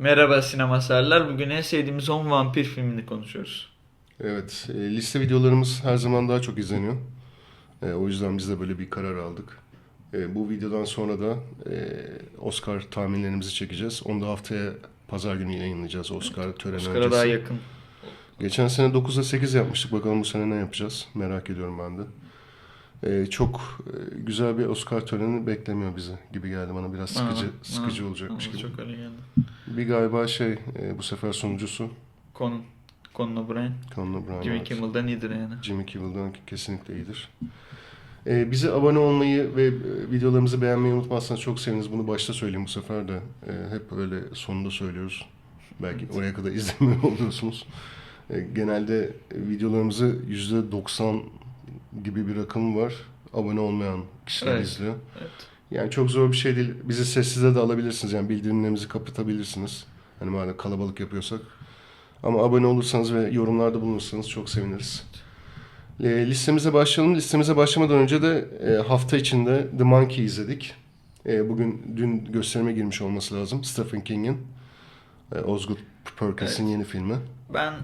Merhaba sinema severler. Bugün en sevdiğimiz 10 vampir filmini konuşuyoruz. Evet, e, liste videolarımız her zaman daha çok izleniyor. E, o yüzden biz de böyle bir karar aldık. E, bu videodan sonra da e, Oscar tahminlerimizi çekeceğiz. Onu da haftaya pazar günü yayınlayacağız Oscar töreni Oscar'a öncesi. daha yakın. Geçen sene 9'da 8 yapmıştık. Bakalım bu sene ne yapacağız? Merak ediyorum ben de. E, çok e, güzel bir Oscar töreni beklemiyor bizi gibi geldi bana. Biraz sıkıcı Bana- sıkıcı bana- olacakmış bana gibi. Çok öyle geldi. Bir galiba şey e, bu sefer sunucusu Conan. Conan O'Brien. Conan O'Brien. Jimmy evet. Kimmel'dan iyidir yani. Jimmy Kimmel'dan kesinlikle iyidir. Ee, bize abone olmayı ve e, videolarımızı beğenmeyi unutmazsanız çok seviniriz. Bunu başta söyleyeyim bu sefer de. Ee, hep öyle sonunda söylüyoruz. Belki oraya kadar izlemiyor oluyorsunuz. Ee, genelde e, videolarımızı %90 gibi bir rakım var. Abone olmayan kişiler Evet. izliyor. Evet. Yani çok zor bir şey değil. Bizi sessize de alabilirsiniz. Yani bildirimlerimizi kapatabilirsiniz. Hani madem kalabalık yapıyorsak. Ama abone olursanız ve yorumlarda bulunursanız çok seviniriz. E, listemize başlayalım. Listemize başlamadan önce de e, hafta içinde The Monkey izledik. E, bugün dün gösterime girmiş olması lazım. Stephen King'in. E, Osgood Perkins'in yeni filmi. Ben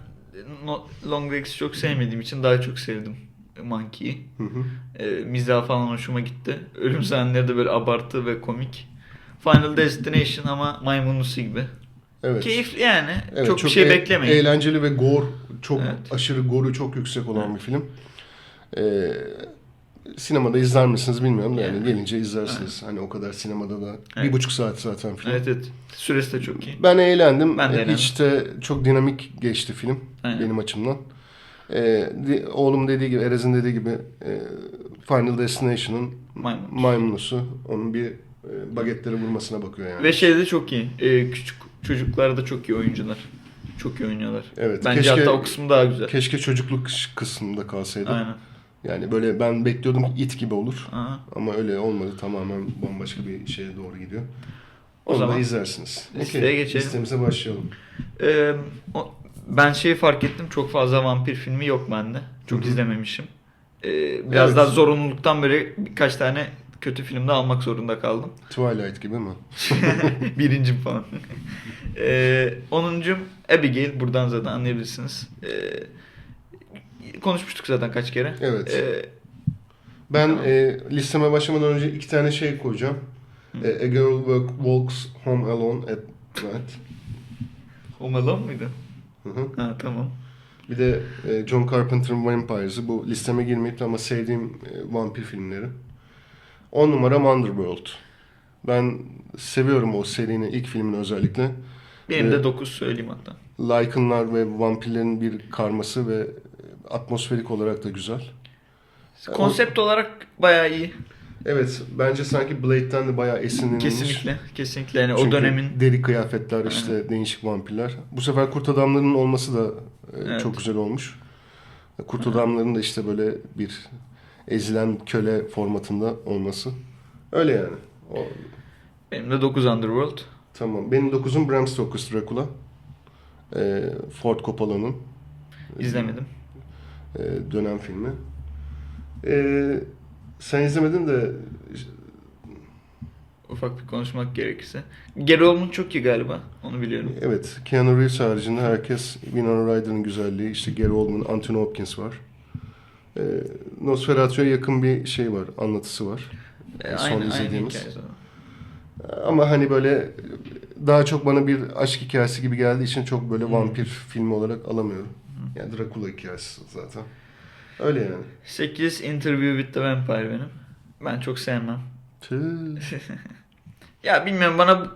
No- Long Legs'i çok sevmediğim için daha çok sevdim Monkey'i. E, mizah falan hoşuma gitti. Ölüm sahneleri de böyle abartı ve komik. Final Destination ama maymunlusu gibi. Evet. Keyifli yani. Evet, çok, bir şey e- beklemeyin. Eğlenceli ve gore, çok Evet. aşırı goru çok yüksek olan bir film. Ee, sinemada izler misiniz bilmiyorum da yani, Yani. gelince izlersiniz. Hani o kadar sinemada da bir Evet. buçuk saat zaten film. Evet evet. Süresi de çok iyi. Ben eğlendim. Ben de Ee, eğlendim. İçte çok dinamik geçti film Aynen. benim açımdan. Di- oğlum dediği gibi, Erez'in dediği gibi e, Final Destination'ın Maymun. maymunusu. Onun bir e, bagetleri vurmasına bakıyor yani. Ve şeyde çok iyi. Ee, küçük çocuklar da çok iyi oyuncular. Çok iyi oynuyorlar. Evet, Bence keşke- hatta o kısmı daha güzel. Keşke çocukluk kısmında kalsaydı. Aynen. Yani böyle ben bekliyordum it gibi olur. Aha. Ama öyle olmadı. Tamamen bambaşka bir şeye doğru gidiyor. O Onu da zaman izlersiniz. listeye Okey, geçelim. Listemize başlayalım. Ee, o- ben şeyi fark ettim. Çok fazla vampir filmi yok bende. Çok Hı hı. izlememişim. Ee, biraz Evet. daha zorunluluktan böyle birkaç tane kötü filmde almak zorunda kaldım. Twilight gibi mi? Birincim falan. ee, onuncum Abigail. Buradan zaten anlayabilirsiniz. Ee, konuşmuştuk zaten kaç kere. Evet. Ee, Ben Tamam. e, listeme başlamadan önce iki tane şey koyacağım. Hı. E, A Girl Walk- Walks Home Alone at Night. Home Alone mıydı? Hı hı. Ha tamam. Bir de e, John Carpenter'ın Vampires'ı. Bu listeme girmeyip de ama sevdiğim e, vampir filmleri. 10 numara Underworld. Ben seviyorum o serinin ilk filmini özellikle. Benim Evet. de 9 söyleyeyim hatta. Lycanlar ve vampirlerin bir karması ve atmosferik olarak da güzel. Konsept olarak bayağı iyi. Evet, bence sanki Blade'den de bayağı esinlenilmiş. Kesinlikle. Kesinlikle. Yani o Çünkü dönemin deri kıyafetler işte değişik vampirler. Bu sefer kurt adamlarının olması da e, Evet. çok güzel olmuş. Kurt adamların da işte böyle bir ezilen köle formatında olması. Öyle yani. O, benim de 9 Underworld. tamam. Benim dokuzum Bram Stoker's Dracula. E, Ford Coppola'nın İzlemedim. e, dönem filmi. E, sen izlemedin de Ufak bir konuşmak gerekirse. Gary Oldman çok iyi galiba. Onu biliyorum. Evet, Keanu Reeves haricinde herkes Winona Ryder'ın güzelliği, işte Gary Oldman, Anthony Hopkins var. Ee, Nosferatu'ya yakın bir şey var, anlatısı var. E, Son aynı, aynı izlediğimiz. o. Ama hani böyle daha çok bana bir aşk hikayesi gibi geldiği için çok böyle Hmm. vampir filmi olarak alamıyorum. Yani Dracula hikayesi zaten. Öyle yani. 8 Interview with the Vampire benim. Ben çok sevmem. Ya bilmiyorum bana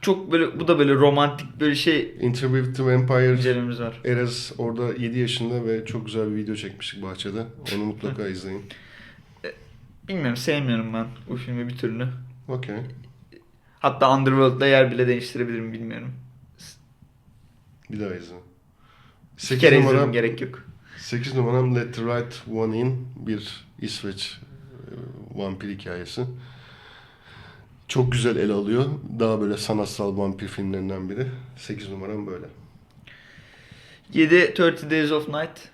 çok böyle bu da böyle romantik böyle şey Interview with the Vampire incelememiz var. Erez orada 7 yaşında ve çok güzel bir video çekmiştik bahçede. Onu mutlaka izleyin. Bilmiyorum sevmiyorum ben bu filmi bir türlü. Okey. Hatta Underworld'da yer bile değiştirebilirim bilmiyorum. Bir daha izle. Bir 8 kere numara, izledim gerek yok. 8 numaram Let the Right One In bir İsveç e, vampir hikayesi. Çok güzel ele alıyor. Daha böyle sanatsal vampir filmlerinden biri. 8 numaram böyle. 7 30 Days of Night.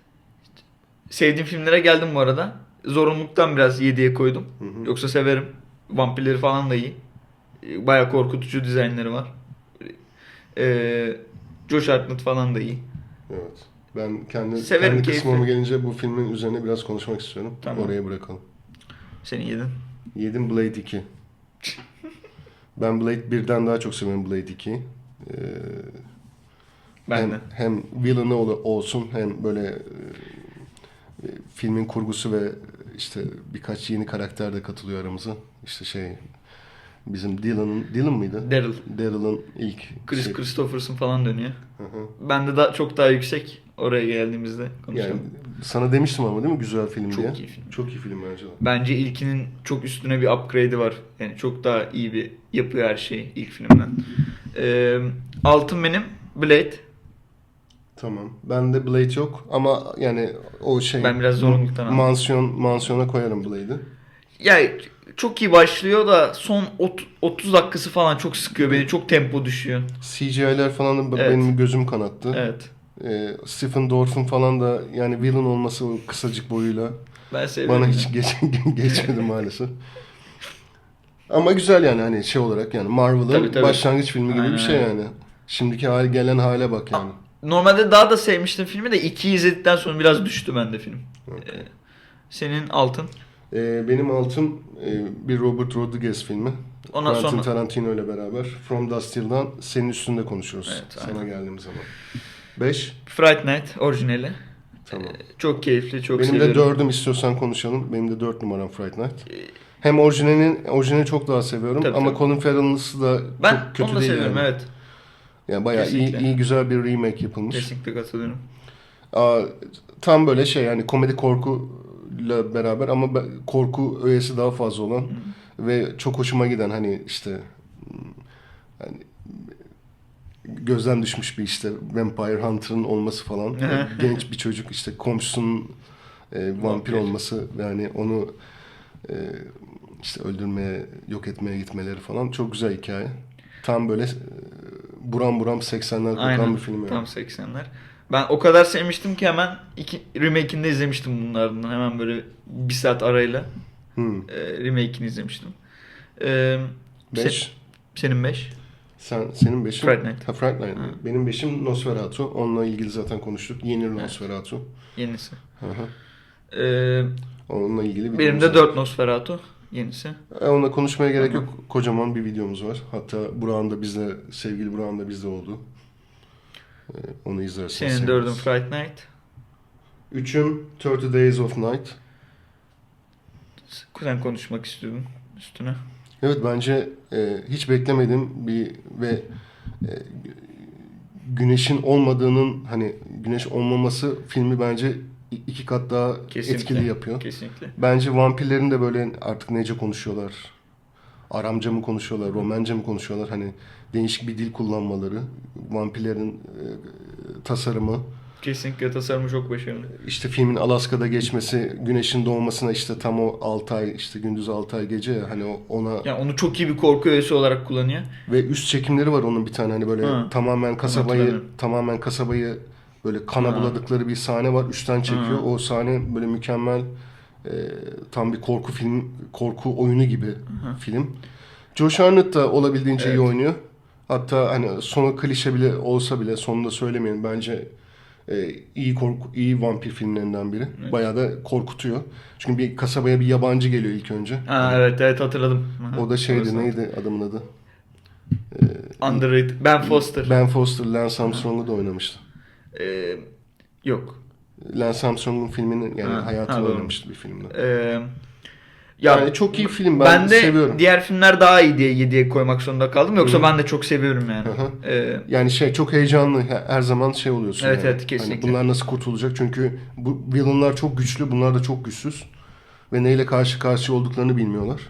Sevdiğim filmlere geldim bu arada. Zorunluluktan biraz 7'ye koydum. Hı hı. Yoksa severim. Vampirleri falan da iyi. Baya korkutucu dizaynları var. Ee, Josh Hartnett falan da iyi. Evet. Ben kendi, Severim, kendi keyifli. kısmıma gelince bu filmin üzerine biraz konuşmak istiyorum. Tamam. Oraya bırakalım. Seni yedin. Yedim Blade 2. ben Blade 1'den daha çok seviyorum Blade 2'yi. Ee, Ben hem, de. hem villain'ı ol- olsun hem böyle e, filmin kurgusu ve işte birkaç yeni karakter de katılıyor aramıza. İşte şey bizim Dylan'ın Dylan mıydı? Daryl. Daryl'ın ilk Chris şey- Christopherson falan dönüyor. Hı hı. Ben de daha, çok daha yüksek oraya geldiğimizde Yani konuşalım. sana demiştim ama değil mi güzel film Çok diye. iyi film. Çok iyi film bence de. Bence ilkinin çok üstüne bir upgrade'i var. Yani çok daha iyi bir yapıyor her şeyi ilk filmden. Ee, altın benim. Blade. Tamam. Ben de Blade yok ama yani o şey Ben biraz zorunluluktan aldım. mansiyon mansiyona koyarım Blade'i. Ya çok iyi başlıyor da son ot- 30 dakikası falan çok sıkıyor beni. Çok tempo düşüyor. CGI'ler falan da Evet. benim gözüm kanattı. Evet. Ee, Stephen Dorff'un falan da yani villain olması o kısacık boyuyla Ben bana ya. hiç geç, geçmedi maalesef. Ama güzel yani hani şey olarak yani Marvel'ın başlangıç filmi gibi Aynen, bir şey yani. Şimdiki hali gelen hale bak yani. Normalde daha da sevmiştim filmi de 2'yi izledikten sonra biraz düştü bende film. Okey. Ee, senin altın. Ee, benim altım e, bir Robert Rodriguez filmi. Ondan Quentin sonra Tarantino ile beraber From Dust Till Dawn senin üstünde konuşuyoruz. Evet, Sana aynen. geldiğimiz zaman. 5. Fright Night orijinali. Tamam. Çok keyifli, çok Benim de seviyorum. dördüm istiyorsan konuşalım. Benim de dört numaram Fright Night. Hem orijinalini, orijinali çok daha seviyorum Tabii, ama tabii. Colin Farrell'lısı da Ben çok kötü onu da değil seviyorum yani. evet. Yani bayağı iyi, Kesinlikle. iyi güzel bir remake yapılmış. Kesinlikle katılıyorum. Aa, tam böyle şey yani komedi korkuyla beraber ama ben- korku öğesi daha fazla olan ve çok hoşuma giden hani işte hmm, hani gözden düşmüş bir işte Vampire Hunter'ın olması falan. Yani genç bir çocuk işte komşusunun e, vampir olması ve hani onu e, işte öldürmeye, yok etmeye gitmeleri falan çok güzel hikaye. Tam böyle e, buram buram 80'ler kokan bir film yani. Tam 80'ler. Ben o kadar sevmiştim ki hemen iki remake'ini de izlemiştim bunlardan. Hemen böyle bir saat arayla Hmm. e, remake'ini izlemiştim. E, 5. se- senin 5. Sen senin beşin Fright Night. Ha, Fright Night. Benim beşim Nosferatu. Onunla ilgili zaten konuştuk. Yeni Nosferatu. Yenisi. Hı hı. E, Onunla ilgili bir benim de 4 Nosferatu. Yenisi. E, Onunla konuşmaya gerek Tamam. yok. Kocaman bir videomuz var. Hatta Burak'ın da bizde, sevgili Burak'ın da bizde oldu. E, onu izlersiniz. Senin dördün Fright Night. Üçüm 30 Days of Night. Sen konuşmak istiyordun üstüne. Evet bence e, hiç beklemedim bir ve e, güneşin olmadığının hani güneş olmaması filmi bence iki kat daha Kesinlikle. etkili yapıyor. Kesinlikle. Bence vampirlerin de böyle artık nece konuşuyorlar. Aramca mı konuşuyorlar, Romence mi konuşuyorlar? Hani değişik bir dil kullanmaları, vampirlerin e, tasarımı, Kesinlikle tasarımı çok başarılı. işte filmin Alaska'da geçmesi, güneşin doğmasına işte tam o 6 ay, işte gündüz 6 ay gece ya hani ona Yani onu çok iyi bir korku öğesi olarak kullanıyor. ve üst çekimleri var onun bir tane hani böyle Hı. tamamen kasabayı tamamen kasabayı böyle kana buladıkları bir sahne var. Üstten çekiyor. Hı. O sahne böyle mükemmel e, tam bir korku film, korku oyunu gibi film. Josh Hartnett da olabildiğince Evet. iyi oynuyor. Hatta hani sonu klişe bile olsa bile sonunda söylemeyin bence e, iyi korku iyi vampir filmlerinden biri. Evet. Bayağı da korkutuyor. Çünkü bir kasabaya bir yabancı geliyor ilk önce. Ha evet evet hatırladım. Aha, O da şeydi orası. neydi adamın adı? Underrated. Ben Foster. Ben Foster, Lance Armstrong'u da oynamıştı. Ee, yok. Lance Armstrong'un filminin yani Ha, hayatını ha, doğru. oynamıştı bir filmde. Ee, Yani ya çok iyi film ben, ben, de seviyorum. diğer filmler daha iyi diye 7'ye koymak zorunda kaldım. Yoksa Hı. ben de çok seviyorum yani. Ee, Yani şey çok heyecanlı he- her zaman şey oluyorsun. Evet, yani. evet, kesinlikle. Hani bunlar nasıl kurtulacak? Çünkü bu villainlar çok güçlü, bunlar da çok güçsüz. Ve neyle karşı karşıya olduklarını bilmiyorlar.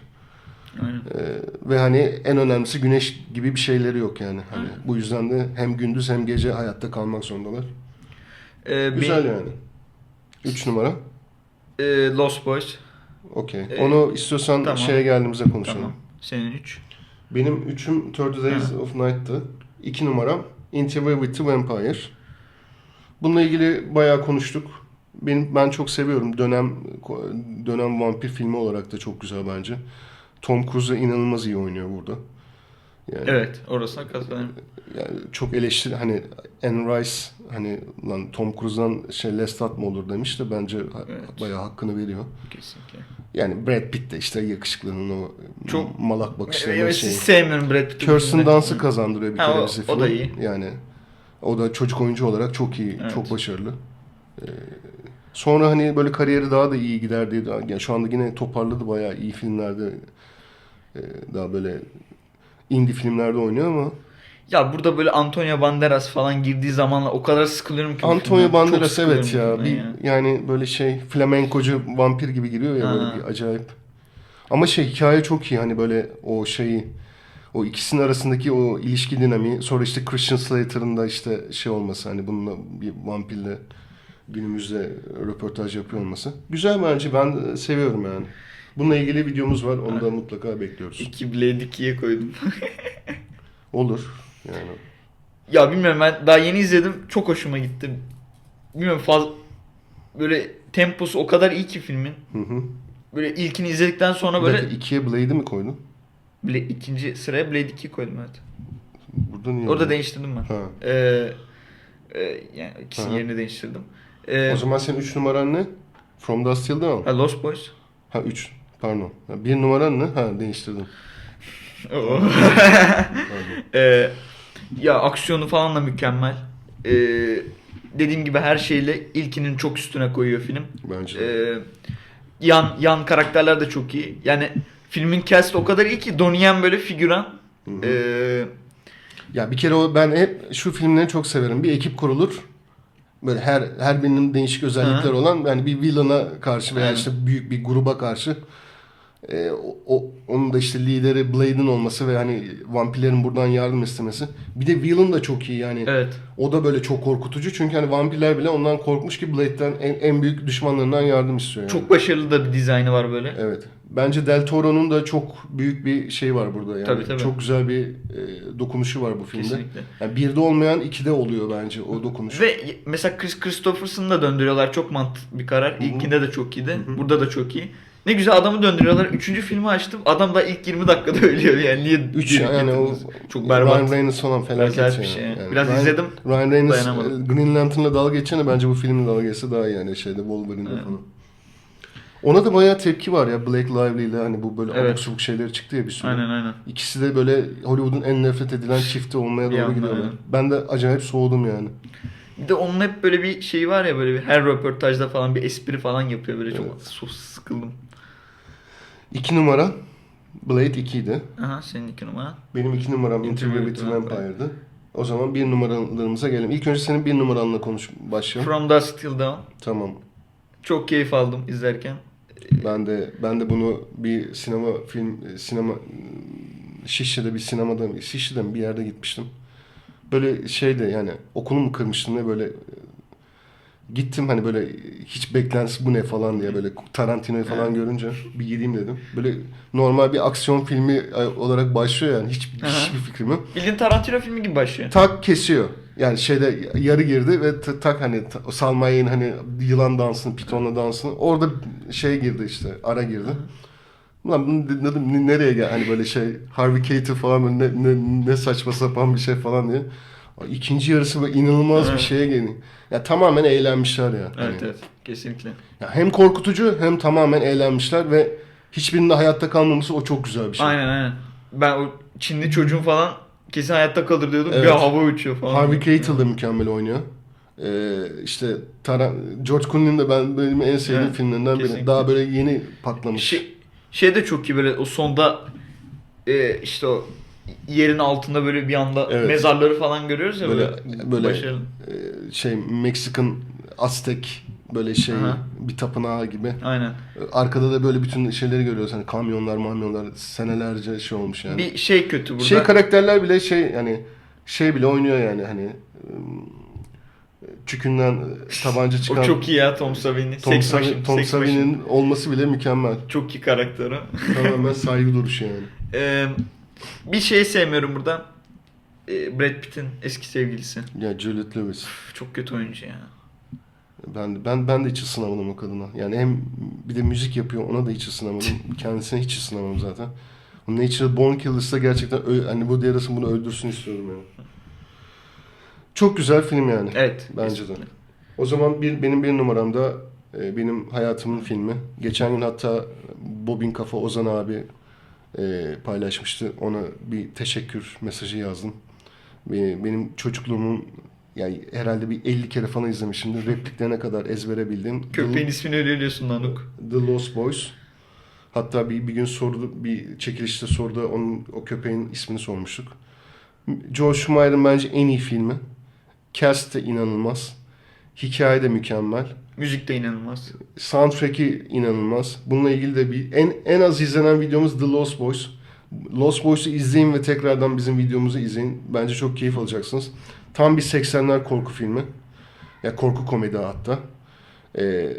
aynen. Ee, ve hani en önemlisi güneş gibi bir şeyleri yok yani. Hani bu yüzden de hem gündüz hem gece hayatta kalmak zorundalar. Ee, Güzel yani. 3 numara. e, Lost Boys. Okey. Ee, Onu istiyorsan tamam. şeye geldiğimizde konuşalım. Tamam. Senin 3. Benim üçüm 30 Days of Night'tı. İki numaram Interview with the Vampire. Bununla ilgili bayağı konuştuk. Benim, ben çok seviyorum. Dönem dönem vampir filmi olarak da çok güzel bence. Tom Cruise inanılmaz iyi oynuyor burada. Yani, Evet, orasına katılıyorum. yani çok eleştiri hani Anne Rice hani lan Tom Cruise'dan şey Lestat mı olur demiş de bence Evet. bayağı hakkını veriyor. Kesinlikle. Yani Brad Pitt de işte yakışıklının o Çok- malak bakışlarının Evet, şeyi. sevmiyorum Brad Pitt'i. Kirsten Dunst'ı kazandırıyor bir Ha, kere bize o da film. iyi. Yani o da çocuk oyuncu olarak çok iyi, Evet. çok başarılı. Ee, sonra hani böyle kariyeri daha da iyi gider diye. Yani şu anda yine toparladı bayağı iyi filmlerde. e, daha böyle indie filmlerde oynuyor ama Ya burada böyle Antonio Banderas falan girdiği zamanla o kadar sıkılıyorum ki. Antonio Banderas evet ya. Bir, yani böyle şey flamenkocu vampir gibi giriyor ya Ha. böyle bir acayip. Ama şey hikaye çok iyi hani böyle o şeyi o ikisinin arasındaki o ilişki dinamiği sonra işte Christian Slater'ın da işte şey olması hani bununla bir vampirle günümüzde röportaj yapıyor olması. Güzel bence ben seviyorum yani. Bununla ilgili videomuz var onu da mutlaka bekliyoruz. İki Blade 2'ye koydum. Olur yani. ya bilmiyorum ben daha yeni izledim. Çok hoşuma gitti. Bilmiyorum fazla böyle temposu o kadar iyi ki filmin. Hı hı. Böyle ilkini izledikten sonra Bir böyle dakika, ikiye Blade'i mi koydun? Blade, ikinci sıraya Blade 2'yi koydum evet. Burada niye? Orada öyle? değiştirdim ben. Ha. Ee, e, yani ikisinin Aha. yerini değiştirdim. Ee, O zaman senin 3 numaran ne? From Dust Till Dawn. ha, Lost Boys. Ha 3. Pardon. Ha, bir numaran ne? Ha değiştirdim. Oo. Pardon. Ee, ya aksiyonu falan da mükemmel. Ee, dediğim gibi her şeyle ilkinin çok üstüne koyuyor film. Bence de. Ee, yan yan karakterler de çok iyi. Yani filmin cast o kadar iyi ki Donnie Yen böyle figüran. Hı hı. Ee, Ya bir kere o ben hep şu filmleri çok severim. Bir ekip kurulur. Böyle her her birinin değişik özellikler Hı. olan yani bir villain'a karşı veya Aynen. işte büyük bir gruba karşı e, o, o- onun da işte lideri Blade'in olması ve hani vampirlerin buradan yardım istemesi. Bir de villain da çok iyi yani. evet. O da böyle çok korkutucu çünkü hani vampirler bile ondan korkmuş ki Blade'den en, en büyük düşmanlarından yardım istiyor yani. Çok başarılı da bir dizaynı var böyle. Evet. Bence Del Toro'nun da çok büyük bir şey var burada yani. Tabii, tabii. Çok güzel bir e, dokunuşu var bu filmde. Kesinlikle. Yani birde olmayan ikide oluyor bence o dokunuş. Ve mesela Chris Christopherson'ı da döndürüyorlar. Çok mantıklı bir karar. İlkinde de çok iyiydi. Burada da çok iyi. Ne güzel adamı döndürüyorlar. Üçüncü filmi açtım. Adam da ilk 20 dakikada ölüyor yani. Niye Üç yani o çok berbat. Ryan Reynolds falan felaket yani. bir şey. Yani Biraz Ryan, izledim. Ryan Reynolds e, Green Lantern'la dalga geçene bence bu filmin dalga geçse daha iyi yani şeyde Wolverine'de Evet. falan. Ona da bayağı tepki var ya Blake Lively ile hani bu böyle Evet. abuk subuk şeyler çıktı ya bir sürü. Aynen aynen. İkisi de böyle Hollywood'un en nefret edilen çifti olmaya doğru anda, gidiyorlar. aynen. Ben de acayip soğudum yani. Bir de onun hep böyle bir şeyi var ya böyle bir her röportajda falan bir espri falan yapıyor böyle çok Evet. sus sıkıldım. İki numara Blade 2 idi. Aha senin iki numara. Benim iki numaram Interview Interview with with the Vampire. Vampire'dı. O zaman bir numaralarımıza gelelim. İlk önce senin bir numaranla konuş başlayalım. From Dusk Till Dawn. Tamam. Çok keyif aldım izlerken. Ben de ben de bunu bir sinema film sinema Şişli'de bir sinemada Şişli'de mi bir yerde gitmiştim. Böyle şeyde yani okulumu kırmıştım ne böyle gittim hani böyle hiç beklentisi bu ne falan diye böyle Tarantino'yu falan Evet. görünce bir gideyim dedim. Böyle normal bir aksiyon filmi olarak başlıyor yani hiç hiçbir fikrim yok. Bildiğin Tarantino filmi gibi başlıyor. Tak kesiyor. Yani şeyde yarı girdi ve tak hani Salma Hayek'in hani yılan dansını, pitonla dansını orada şey girdi işte ara girdi. Ulan bunu de- dedim "ne- nereye gel hani böyle şey Harvey Keitel falan ne, ne, ne saçma sapan bir şey falan diye. İkinci yarısı böyle inanılmaz bir Evet. şeye geliyor. Ya tamamen eğlenmişler ya. Evet Hani. evet kesinlikle. Ya hem korkutucu hem tamamen eğlenmişler ve hiçbirinde hayatta kalmaması o çok güzel bir şey. Aynen aynen. Ben o Çinli çocuğun falan kesin hayatta kalır diyordum. Evet. Bir hava uçuyor falan. Harvey Keitel de mükemmel oynuyor. Ee, işte Tara George Clooney'nin de ben benim en sevdiğim Evet, filmlerinden biri. Daha böyle yeni patlamış. Şey, şey de çok iyi böyle o sonda e, işte o yerin altında böyle bir anda Evet. mezarları falan görüyoruz ya Böyle- böyle, böyle- başarılı. Ee, şey Meksikan Aztek böyle şey Aha. bir tapınağı gibi. Aynen. Arkada da böyle bütün şeyleri görüyoruz. Hani kamyonlar, mamyonlar senelerce şey olmuş yani. Bir şey kötü burada. Şey karakterler bile şey yani şey bile oynuyor yani hani çükünden tabanca çıkan o çok iyi ya Tom Savini. Tom, Savi-. Tom Savini'nin olması bile mükemmel. Çok iyi karakter o. Tamamen saygı duruşu yani. Ee, bir şey sevmiyorum burada. Ee, Brad Pitt'in eski sevgilisi. Ya Juliette Lewis. Üf, Çok kötü oyuncu ya. Ben ben ben de hiç ısınamadım o kadına. Yani hem bir de müzik yapıyor ona da hiç ısınamadım. Kendisine hiç ısınamadım zaten. Bu Natural Born Killers'da gerçekten ö- hani Woody Harrelson bunu öldürsün istiyorum yani. Çok güzel film yani. Evet. Bence de. O zaman bir, benim bir numaramda e, benim hayatımın filmi. Geçen gün hatta Bobin Kafa Ozan abi e, paylaşmıştı. Ona bir teşekkür mesajı yazdım. Be- Benim çocukluğumun yani herhalde bir 50 kere falan izlemişimdir. Repliklerine kadar ezbere bildim. Köpeğin ismini öğreniyorsun Nanuk. The Lost Boys. Hatta bir, bir gün sordu, bir çekilişte sordu, onun o köpeğin ismini sormuştuk. George Schumacher'ın bence en iyi filmi. Cast de inanılmaz. Hikaye de mükemmel. Müzik de inanılmaz. Soundtrack'i inanılmaz. Bununla ilgili de bir en en az izlenen videomuz The Lost Boys. Lost Boys'u izleyin ve tekrardan bizim videomuzu izleyin. Bence çok keyif alacaksınız. Tam bir 80'ler korku filmi. Ya korku komedi hatta. Ee,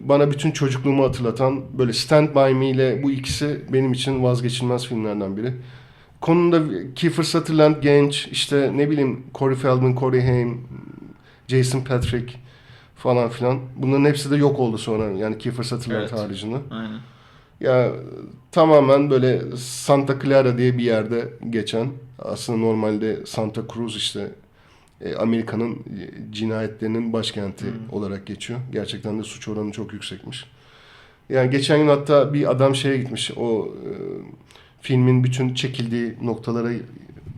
bana bütün çocukluğumu hatırlatan böyle Stand By Me ile bu ikisi benim için vazgeçilmez filmlerden biri. Konunda Kiefer Sutherland genç, işte ne bileyim Corey Feldman, Corey Haim, Jason Patrick falan filan. Bunların hepsi de yok oldu sonra yani Kiefer Sutherland Evet. haricinde. Aynen. Ya tamamen böyle Santa Clara diye bir yerde geçen aslında normalde Santa Cruz işte e, Amerika'nın e, cinayetlerinin başkenti Hmm. olarak geçiyor. Gerçekten de suç oranı çok yüksekmiş. Yani geçen gün hatta bir adam şeye gitmiş. O e, filmin bütün çekildiği noktalara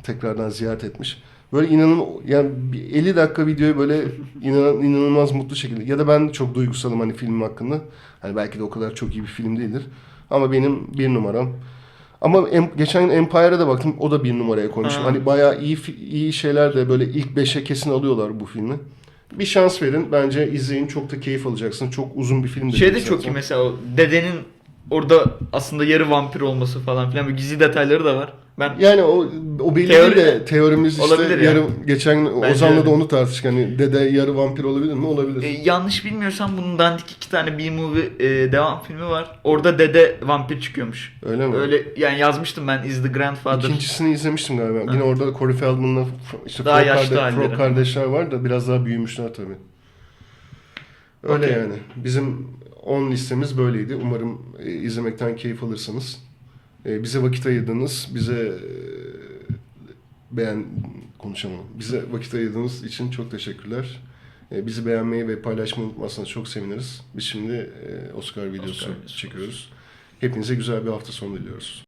tekrardan ziyaret etmiş. Böyle inanın yani bir 50 dakika videoyu böyle inan, inanılmaz mutlu şekilde ya da ben çok duygusalım hani film hakkında. Hani belki de o kadar çok iyi bir film değildir. Ama benim bir numaram. Ama em- geçen gün Empire'a da baktım. O da bir numaraya koymuşum. Ha. Hani bayağı iyi iyi şeyler de böyle ilk beşe kesin alıyorlar bu filmi. Bir şans verin. Bence izleyin. Çok da keyif alacaksın. Çok uzun bir film Şey de çok iyi mesela o dedenin orada aslında yarı vampir olması falan filan. Böyle gizli detayları da var. Ben Yani o, o belli Teori- değil de teorimiz işte Olabilir yarı, yani. geçen Bence Ozan'la da öyle. onu tartıştık. Hani dede yarı vampir olabilir mi? Olabilir. e, yanlış bilmiyorsam bunun dandik iki tane B-movie e, devam filmi var. Orada dede vampir çıkıyormuş. Öyle mi? Öyle yani yazmıştım ben Is the Grandfather. İkincisini izlemiştim galiba. Yine orada Corey Feldman'la işte Daha Frog, yaşlı karde- Frog halleri. kardeşler var da biraz daha büyümüşler tabii. Öyle Okey. yani. Bizim 10 listemiz böyleydi. Umarım e, izlemekten keyif alırsınız. E, bize vakit ayırdınız. Bize e, beğen konuşamam. Bize vakit ayırdığınız için çok teşekkürler. E, bizi beğenmeyi ve paylaşmayı unutmazsanız çok seviniriz. Biz şimdi e, Oscar videosu Oscar videosu. çekiyoruz. Hepinize güzel bir hafta sonu diliyoruz.